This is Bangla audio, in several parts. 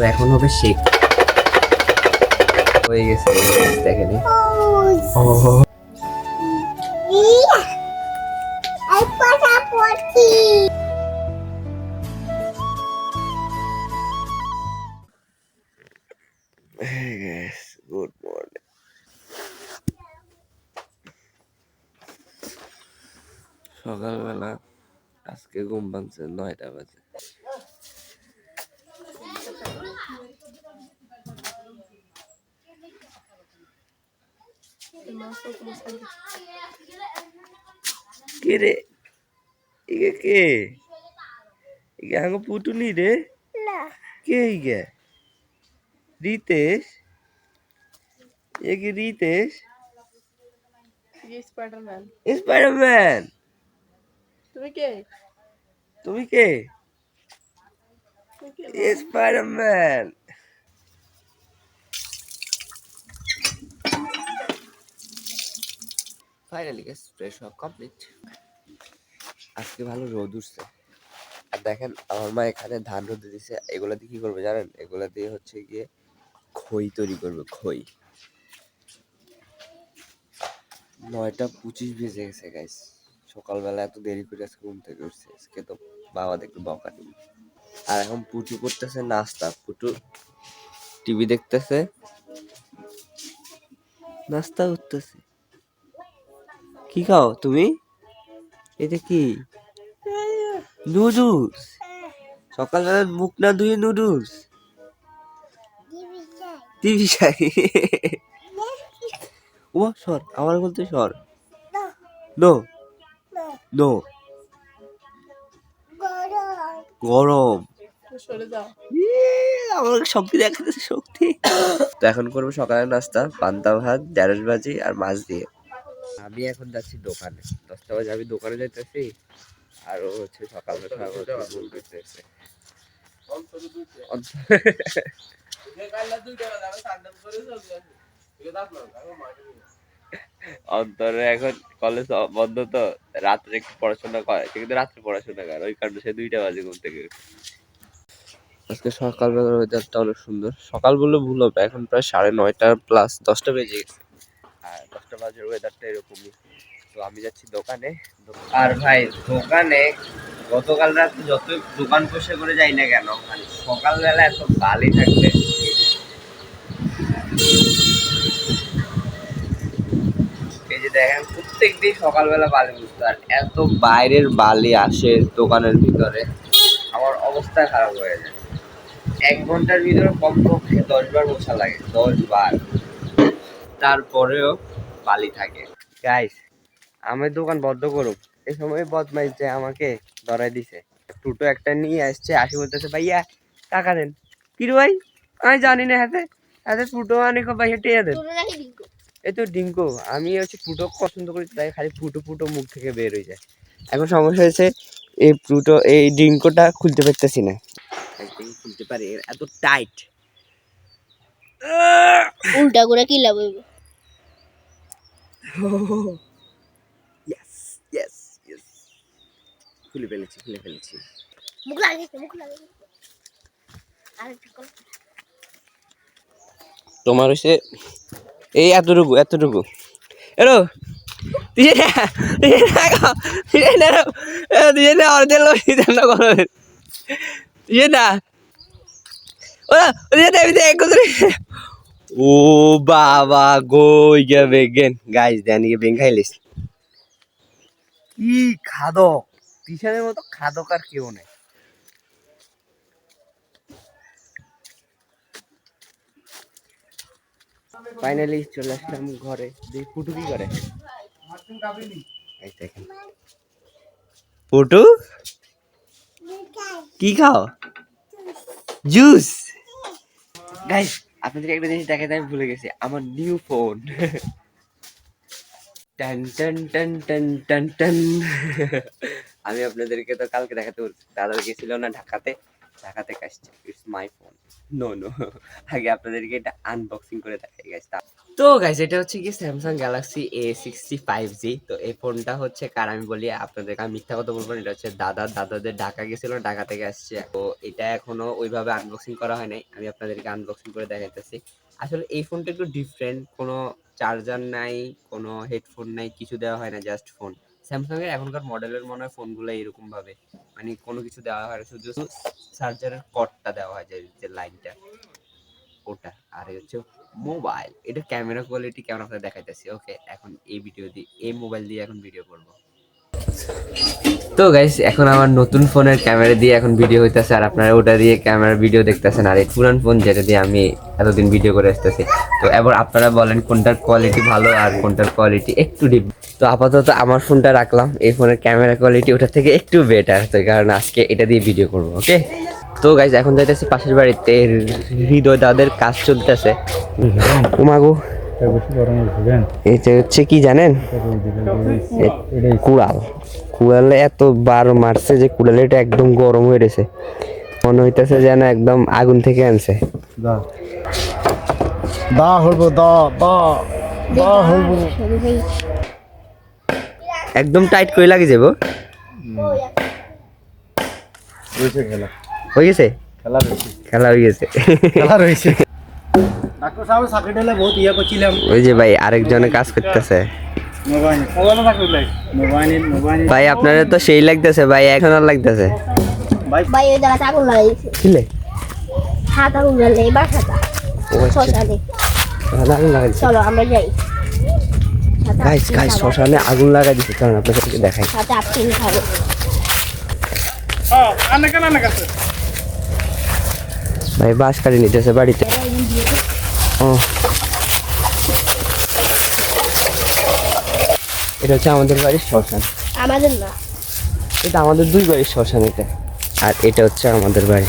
তো এখন হবে শেক হয়ে গেছে দেখেনি। গুড সকালবেলা আজকে ঘুম ভাঙছে নয়টা বাজে। কে রে ইগে কে ইগে আঙ্গ পুটুনি রে. কে ইগে রিতেশ এ কি রিতেশ স্পাইডারম্যান স্পাইডারম্যান তুমি কে তুমি কে তুমি কে স্পাইডারম্যান ফাইনালি গেস ফ্রেশ হওয়া কমপ্লিট আজকে ভালো রোদ উঠছে। আর দেখেন, আমার মা এখানে ধান রোদে দিছে। এগুলা দিয়ে কি করবে জানেন? এগুলো দিয়ে হচ্ছে গিয়ে খই তৈরি করবে, খই। নয়টা পঁচিশ বেজে গেছে গাইস সকালবেলা এত দেরি করে আজকে ঘুম থেকে উঠছে। আজকে তো বাবা দেখবে বকা দিবে। আর এখন পুটু করতেছে নাস্তা। পুটু টিভি দেখতেছে। নাস্তা উঠতেছে কি খাও তুমি? এটা কি? নুডলস। সকালবেলা মুখ না ধুয়ে নুডলস. টিভি চাই। ও সর। আমার বলতে সর। নো। নো। গরম। ইয়ে, আমার শক্তি দেখাচ্ছে শক্তি। তো এখন করব সকালের নাস্তা পান্তা ভাত ঢেঁড়স ভাজি আর মাছ দিয়ে। আমি এখন যাচ্ছি দোকানে। দশটা বাজে, আমি দোকানে যাইতেছি, আর ও হচ্ছে সকাল অন্তরে এখন কলেজ বন্ধ তো, রাত্রে একটু পড়াশোনা করে সে কিন্তু রাত্রে পড়াশোনা করে, ওই কারণে সে দুইটা বাজে ঘুম থেকে আজকে সকালবেলার ওয়েদারটা অনেক সুন্দর। সকাল বললে ভুল হবে, এখন প্রায় সাড়ে নয়টা প্লাস দশটা বেজে গেছে। দশটা বাজে ওয়েদারটা এরকমই। তো আমি যাচ্ছি দোকানে। আর ভাই, দোকানে গতকাল রাতে যত দোকান করে যাই না কেন মানে সকালবেলা এত বালি থাকবে। এই যে দেখেন প্রত্যেক দিন সকালবেলা বালি বুঝতে আর এত বাইরের বালি আসে দোকানের ভিতরে, আমার অবস্থা খারাপ হয়ে যায়। এক ঘণ্টার ভিতরে কমপক্ষে দশ বার বসা লাগে, দশ বার। তারপরেও বালি থাকে। গাইস আমার দোকান বদ্ধ করুক। এই সময় বদমাইশ যে আমাকে ধরাই দিছে। টুটো একটা নিয়ে আসছে আসি বলতেছে ভাইয়া টাকা দেন। কি রে ভাই? আমি জানি না হাতে। হাতে টুটো মানে ভাইয়া টেয়া দেন. এই তো ডিঙ্কো। আমি হচ্ছে ফুটো পছন্দ করি তাই খালি ফুটো ফুটো মুখ থেকে বের হয়ে যায়। এখন সমস্যা হয়েছে এই ফুটো এই ডিঙ্কোটা খুলতে পারতেছি না। খুলতে পারি এত tight Ulta gura kila boy. Yes yes yes খুলে ফেলেছি খুলে ফেলেছি muk lagi. Ada cikol. তোমার হচ্ছে এই এতটুকু এতটুকু দিয়ে না দিয়ে না দিয়ে না দিয়ে না অর্ধেক লোক না গরমের দিয়ে না ওরা দিয়ে না ও বাবা গো ইয়া বেগেন গাইস দেন ইয়ে বেং খাইলিস কি খাদক? টিশানের মতো খাদক আর কেউ নেই। ফাইনালি চলে আসলাম ঘরে। দেখি পুটু কি করে? এই দেখেন। পুটু কি খাও? জুস গাইস আপনাদের একটা জিনিস দেখাতে আমি ভুলে গেছি। আমার নিউ ফোন টান টান টান টান টান টান। আমি আপনাদেরকে তো কালকে দেখাতে বলছি, দাদা গেছিল না ঢাকাতে? ঢাকাতে আসছে it's my phone no no আগে আপনাদেরকে এটা আনবক্সিং করে দেখাই গাইস তো গাইস এটা হচ্ছে কি Samsung Galaxy A sixty five G তো এই ফোনটা হচ্ছে কার? আমি বলি আপনাদেরকে, আমি মিথ্যা কথা বলব এটা হচ্ছে দাদা, দাদাদের ঢাকা গেছিল, ঢাকা থেকে আসছে। তো এটা এখনও ওইভাবে আনবক্সিং করা হয় নাই, আমি আপনাদেরকে আনবক্সিং করে দেখাইতেছি। আসলে এই ফোনটা একটু ডিফারেন্ট কোনো চার্জার নাই, কোনো হেডফোন নাই, কিছু দেওয়া হয় না জাস্ট ফোন স্যামসাং এর এখনকার মডেলের মনে হয় ফোনগুলো এরকম ভাবে মানে কোনো কিছু দেওয়া হয় না, শুধু চার্জারের কর্ডটা দেওয়া হয় যে লাইনটা ওটা। আর হচ্ছে মোবাইল এটা ক্যামেরা কোয়ালিটি কেমন আপনাদের দেখাইতেছি? ওকে এখন এই ভিডিও দিয়ে এই মোবাইল দিয়ে এখন ভিডিও করব। তো গাইস এখন আমার নতুন ফোনের ক্যামেরা দিয়ে এখন ভিডিও হইতেছে, আর আপনারা ওটা দিয়ে ক্যামেরা ভিডিও দেখতেছেন। আর এই পুরান ফোন যেটা দিয়ে আমি এতদিন ভিডিও করে আসতেছি। তো এবার আপনারা বলেন কোনটার কোয়ালিটি ভালো আর কোনটার কোয়ালিটি একটু ডিপ তো আপাতত আমার ফোনটা রাখলাম। এই ফোনের ক্যামেরা কোয়ালিটি ওটা থেকে একটু বেটার তো কারণ আজকে এটা দিয়ে ভিডিও করব ওকে তো গাইজ এখন যাইতেছি পাশের বাড়িতে। হৃদয় দাদের কাজ চলতেছে। উমাগো এটা হচ্ছে কি জানেন? কুড়াল। কুড়ালে এত বার মারছে যে কুড়ালে এটা একদম গরম হয়ে গেছে। মনে হইতেছে যেন একদম আগুন থেকে আনছে। দা দা হলবো দা দা দা হলবো একদম টাইট করে লাগে যাব খেলা। হয়ে গেছে? খেলা রয়েছে। খেলা হয়ে গেছে। খেলা রয়েছে। ডাক্তার সাহেব চাকরি দিলে বহুত ইয়ে করছিলাম। ওই যে ভাই আরেকজনে কাজ করতেছে। ভাই আপনারা তো সেই লাগতেছে ভাই এখন আর লাগতেছে। ভাই। ভাই ওই আগুন লাগাইছে কিলে? হাত আগুন জ্বালে এই বাসাটা ও আচ্ছা। শ্মশানে। আগুন লাগাইছে চলো আমরা যাই। Guys guys. আগুন লাগাই দিছে। কারণ আপনাদেরকে দেখাই। সাথে আইসক্রিম খাব ভাই বাস কাটি নিতেছে বাড়িতে। ও। এটা হচ্ছে আমাদের বাড়ির শ্মশান। আমাদের না। এটা আমাদের দুই বাড়ির শ্মশান এটা। আর এটা হচ্ছে আমাদের বাড়ি।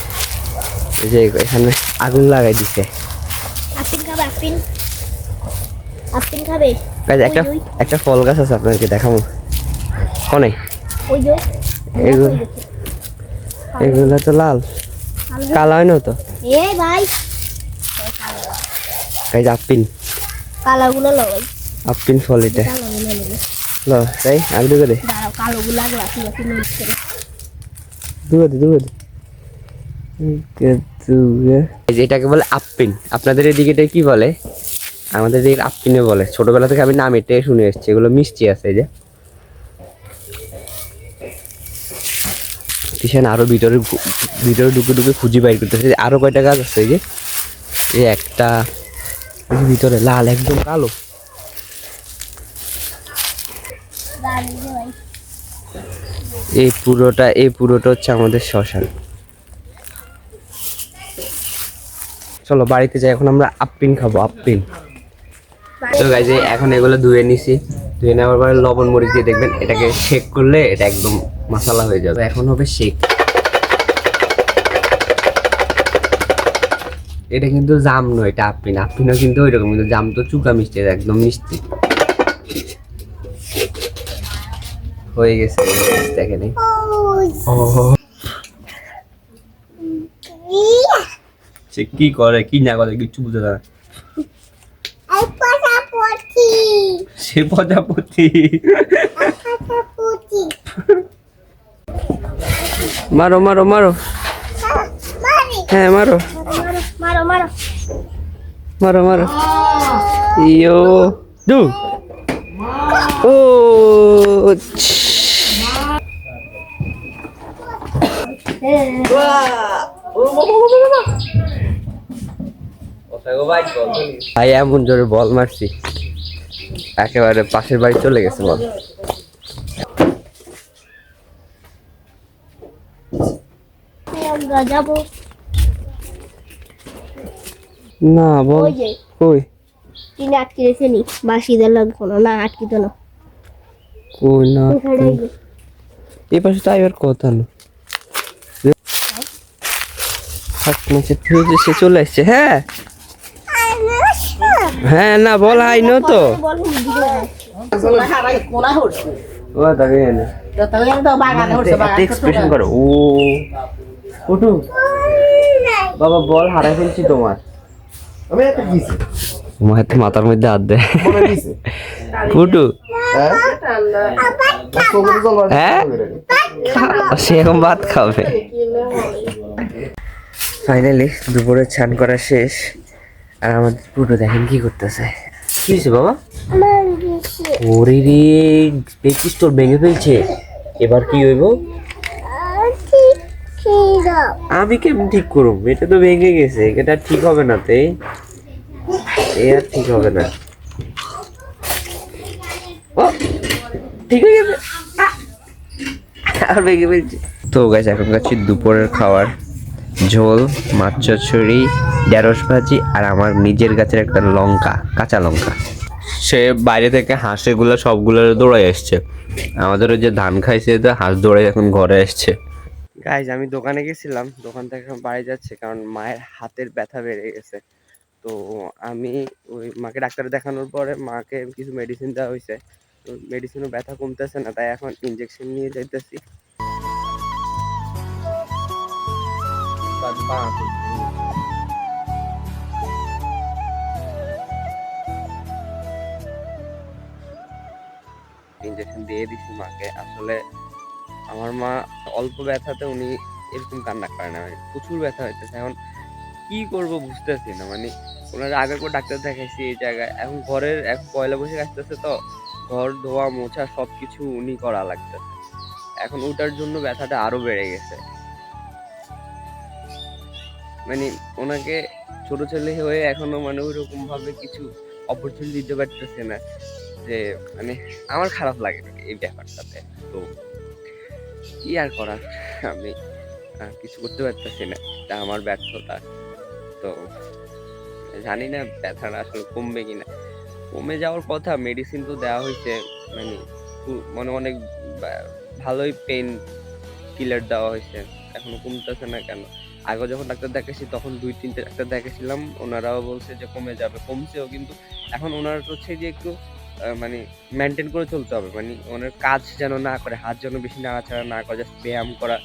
এই যে এখানে আগুন লাগাই দিছে। একটা। একটা ফল গাছ আছে আপনাদেরকে দেখাবো। কনে? ওই যে। এগুলো এগুলো তো লাল। কালো হয় না তো? এ ভাই। আপিন কালাগুলো আপিন ফল এটা তাই আর দে। দাঁড়াও কালোগুলো আগে রাখি রাখি মিক্স করে দুগো দে দুগো দে। এই এটাকে বলে আপ্পিন আপনাদের এদিকে এটা কি বলে? আমাদের এদিকে আপ্পিনে বলে। ছোটবেলা থেকে আমি নাম এটাই শুনে এসেছি। এগুলো মিষ্টি আছে এই যে। কিষান আরও ভিতরে ভিতরে ঢুকে ঢুকে খুঁজি বাইর করতেছে। এই যে আরও কয়টা গাছ আছে যে? এই একটা ভিতরে, লাল, একদম কালো। এই পুরোটা এই পুরোটা হচ্ছে আমাদের শ্মশান। চলো, বাড়িতে যাই, এখন আমরা আপ্পিন খাব আপ্পিন তো গাইজ এখন এগুলো ধুয়ে নিছি। ধুয়ে নেওয়ার পরে লবণ মরিচ দিয়ে দেখবেন, এটাকে শেক করলে এটা একদম মশলা হয়ে যাবে। এখন হবে শেক। এটা কিন্তু জাম নয় এটা আপ্পিন। আপ্পিনও কিন্তু ওই রকম কিন্তু জাম তো চুকা মিষ্টি একদম মিষ্টি। হয়ে গেছে দেখেনি ও। সে কি করে কি না করে কিছু বুঝে না। সে প্রজাপতি মারো মারো মারো। হ্যাঁ মারো। মারো মারো। মারো মারো। ইয়ো। দু। ও ভাই এমন জোরে বল মারছি। একেবারে পাশের বাড়ি চলে গেছে বল। আমরা যাব। না বল। কই? টিনে আটকে রেখে নি। বাসি দিয়ে লাগবো না না আটকিত না। কই না পাশে তো আইবার কথা না। সে চলে আসছে হ্যাঁ? হ্যাঁ না বল আইনো তো। ও দাঁড়িয়ে না এক্সপ্রেশন করো। ও। ফুটু বাবা বল হারাই ফেলছি তোমার আমি একটা দিছি। মায়ের তো মাথার মধ্যে হাত দেয় মনে দিছে। ফুটু হ্যাঁ? হ্যাঁ? সেরকম ভাত খাবে। ফাইনালি দুপুরে চান করা শেষ। আর আমাদের পুরো দেখেন কি করতেছে। কি হয়েছে বাবা? ওরে রে তোর ভেঙে ফেলছে। এবার কি হইব? আমি কেমন ঠিক করুম এটা তো ভেঙে গেছে এটা ঠিক হবে না তে। এ আর ঠিক হবে না। ও ঠিক হয়ে গেছে। আর ভেঙে ফেলছে। তো গাছ এখন খাচ্ছি দুপুরের খাবার ঝোল মাছ চচ্চড়ি ঢেঁড়স ভাজি আর আমার নিজের গাছের একটা লঙ্কা কাঁচা লঙ্কা। সে বাইরে থেকে হাঁসেগুলো সবগুলো দৌড়াই এসছে আমাদের ওই যে ধান খাইছে তো হাঁস দৌড়ে এখন ঘরে এসছে গাইজ আমি দোকানে গেছিলাম, দোকান থেকে বাড়ি যাচ্ছে, কারণ মায়ের হাতের ব্যথা বেড়ে গেছে। তো আমি ওই মাকে ডাক্তার দেখানোর পরে মাকে কিছু মেডিসিন দেওয়া হয়েছে। তো মেডিসিনও ব্যথা কমতেছে না, তাই এখন ইনজেকশন নিয়ে যাইতেছি। ইনজেকশন দিয়ে দিছি মাকে, আসলে আমার মা অল্প ব্যথাতে উনি এরকম কান্না করে না মানে প্রচুর ব্যথা হইতেছে। এখন কি করব বুঝতেছি না মানে ওনার আগে করে ডাক্তার দেখাইছি এই জায়গায়। এখন ঘরের এখন পয়লা বসে আসতেছে তো, ঘর, ধোয়া, মোছা সব কিছু উনি করা লাগতেছে। এখন ওটার জন্য ব্যথাটা আরও বেড়ে গেছে। মানে ওনাকে ছোট ছেলে হয়ে এখনও মানে ওইরকম ভাবে কিছু অপরচুনিটি দিতে পারতেছে না, যে মানে আমার খারাপ লাগে এই ব্যাপারটাতে। তো কি আর করার? আমি কিছু করতে পারতেছি না। এটা আমার ব্যর্থতা। তো, জানি না ব্যথাটা আসলে কমবে কিনা। কমে যাওয়ার কথা মেডিসিন তো দেওয়া হয়েছে মানে মানে অনেক ভালোই পেন কিলার দেওয়া হয়েছে এখনও কমতেছে না কেন? আগে যখন ডাক্তার দেখাইছি, তখন দুই, তিনটে ডাক্তার দেখাইছিলাম। ওনারাও বলছে যে কমে যাবে, কমছেও কিন্তু। এখন ওনার হচ্ছে যে একটু মানে মেনটেন করে চলতে হবে। মানে ওনার কাজ যেন না করে, হাত যেন বেশি নাড়াচাড়া না করে জাস্ট ব্যায়াম করা।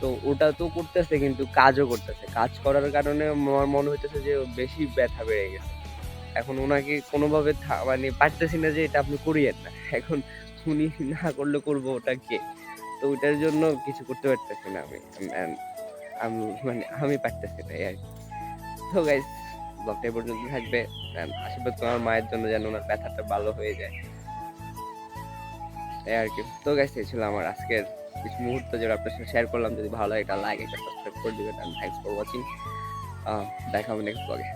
তো ওটা তো করতেছে কিন্তু কাজও করতেছে। কাজ করার কারণে আমার মনে হইতেছে যে বেশি ব্যথা বেড়ে গেছে। এখন ওনাকে কোনোভাবে মানে পারতেছি না যে এটা আপনি করিয়েন না। এখন উনি না করলে করব ওটা কে? তো ওটার জন্য কিছু করতে পারতেছি না আমি। আমি মানে আমি পারতেছি না আর তো গাইজ ব্লগটা পর্যন্ত থাকবে আশীর্বাদ তোমার মায়ের জন্য যেন ওনার ব্যথাটা ভালো হয়ে যায়। এই আর কি। তো গেছে ছিল আমার আজকের কিছু মুহূর্ত যেটা আপনার সাথে শেয়ার করলাম। যদি ভালো লাগে একটা লাইক একটা সাবস্ক্রাইব করে দিবেন থ্যাংকস ফর ওয়াচিং দেখা হবে নেক্সট ব্লগে